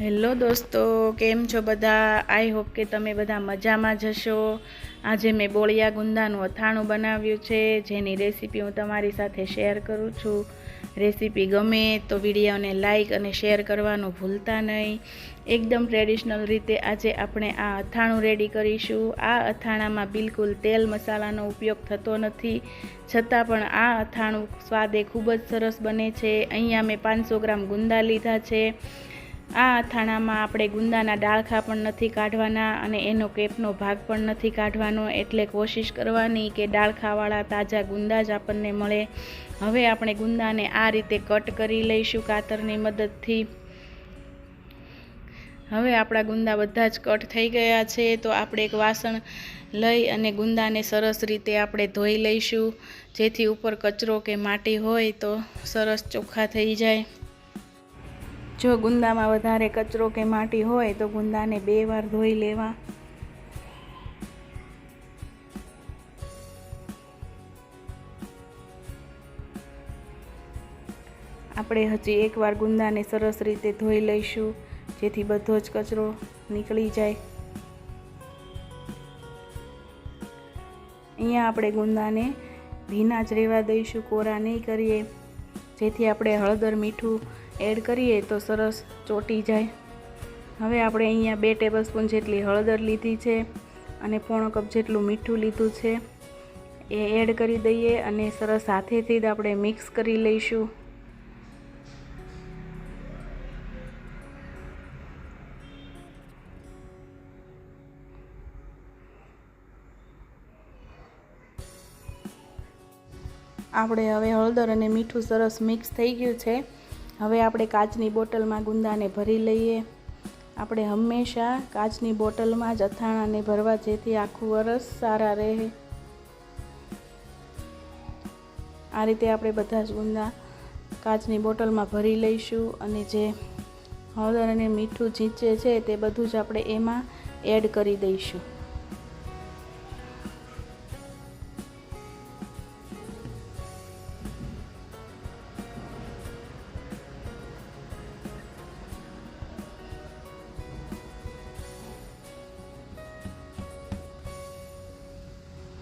Hello દોસ્તો, કેમ છો બધા? આઈ હોપ કે તમે બધા મજામાં જશો આજે મેં બોળિયા ગુંદાનું અથાણું બનાવ્યું છે, જેની રેસીપી હું તમારી સાથે શેર કરું છું. રેસીપી ગમે તો વિડીયોને લાઈક અને શેર કરવાનું ભૂલતા નહીં. એકદમ ટ્રેડિશનલ રીતે આજે આપણે આ અથાણું રેડી કરીશું. આ અથાણામાં બિલકુલ તેલ મસાલાનો ઉપયોગ થતો નથી. છતાં પણ આ અથાણું સ્વાદે ખૂબ જ સરસ બને છે. અહીંયા મેં પાંચસો ગ્રામ ગુંદા લીધા છે. આ અથાણામાં આપણે ગુંદાના ડાળખા પણ નથી કાઢવાના અને એનો કેપનો ભાગ પણ નથી કાઢવાનો. એટલે કોશિશ કરવાની કે ડાળખાવાળા તાજા ગુંદા જ આપણને મળે. હવે આપણે ગુંદાને આ રીતે કટ કરી લઈશું કાતરની મદદથી. હવે આપણા ગુંદા બધા જ કટ થઈ ગયા છે. તો આપણે એક વાસણ લઈ અને ગુંદાને સરસ રીતે આપણે ધોઈ લઈશું. જેથી ઉપર કચરો કે માટી હોય તો સરસ ચોખ્ખા થઈ જાય. જો ગુંદામાં વધારે કચરો કે માટી હોય તો ગુંદાને બે વાર ધોઈ લેવા. આપણે હજી એકવાર ગુંદાને સરસ રીતે ધોઈ લઈશું, જેથી બધો જ કચરો નીકળી જાય. અહીંયા આપણે ગુંદાને ભીના જ રહેવા દઈશું, કોરા નહીં કરીએ. જેથી આપણે હળદર મીઠું એડ કરીએ તો સરસ ચોટી જાય. હવે આપણે અહીંયા બે ટેબલ સ્પૂન જેટલી હળદર લીધી છે અને પોણો કપ જેટલું મીઠું લીધું છે. એ એડ કરી દઈએ અને સરસ હાથેથી જ આપણે મિક્સ કરી લઈશું. આપણે હવે હળદર અને મીઠું સરસ મિક્સ થઈ ગયું છે. હવે આપણે કાચની બોટલમાં ગુંદાને ભરી લઈએ. આપણે હંમેશા કાચની બોટલમાં જ અથાણાને ભરવા જેથી આખું વરસ સારા રહે. આ રીતે આપણે બધા જ ગુંદા કાચની બોટલમાં ભરી લઈશું અને જે હળદર અને મીઠું જીંચે છે તે બધું જ આપણે એમાં એડ કરી દઈશું.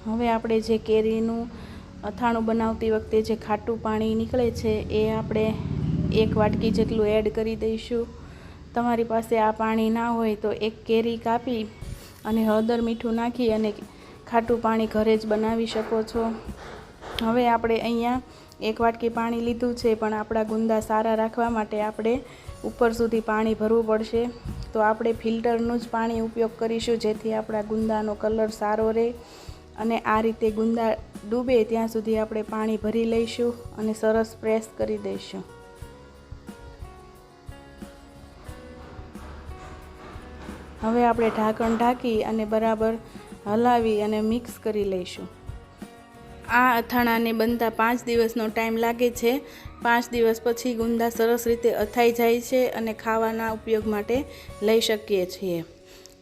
હવે આપણે જે કેરીનું અથાણું બનાવતી વખતે જે ખાટું પાણી નીકળે છે, એ આપણે એક વાટકી જેટલું એડ કરી દઈશું. તમારી પાસે આ પાણી ના હોય તો એક કેરી કાપી અને હળદર મીઠું નાખી અને ખાટું પાણી ઘરે જ બનાવી શકો છો. હવે આપણે અહીંયા એક વાટકી પાણી લીધું છે, પણ આપણા ગુંદા સારા રાખવા માટે આપણે ઉપર સુધી પાણી ભરવું પડશે. તો આપણે ફિલ્ટરનું જ પાણી ઉપયોગ કરીશું, જેથી આપણા ગુંદાનો કલર સારો રહે. અને આ રીતે ગુંદા ડૂબે ત્યાં સુધી આપણે પાણી ભરી લઈશું અને સરસ પ્રેસ કરી દઈશું. હવે આપણે ઢાંકણ ઢાંકી અને બરાબર હલાવી અને મિક્સ કરી લઈશું. આ અથાણાને બનતા પાંચ દિવસનો ટાઈમ લાગે છે. પાંચ દિવસ પછી ગુંદા સરસ રીતે અથાઈ જાય છે અને ખાવાના ઉપયોગ માટે લઈ શકીએ છીએ.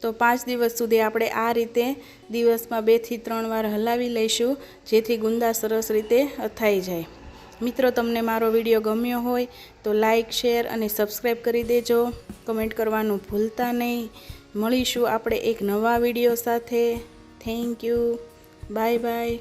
તો પાંચ દિવસ સુધી આપણે આ રીતે દિવસમાં બેથી ત્રણ વાર હલાવી લઈશું, જેથી ગુંદા સરસ રીતે અથાઈ જાય. મિત્રો, તમને મારો વીડિયો ગમ્યો હોય તો લાઇક શેર અને સબસ્ક્રાઈબ કરી દેજો. કમેન્ટ કરવાનું ભૂલતા નહીં. મળીશું આપણે એક નવા વીડિયો સાથે. Thank you. Bye bye.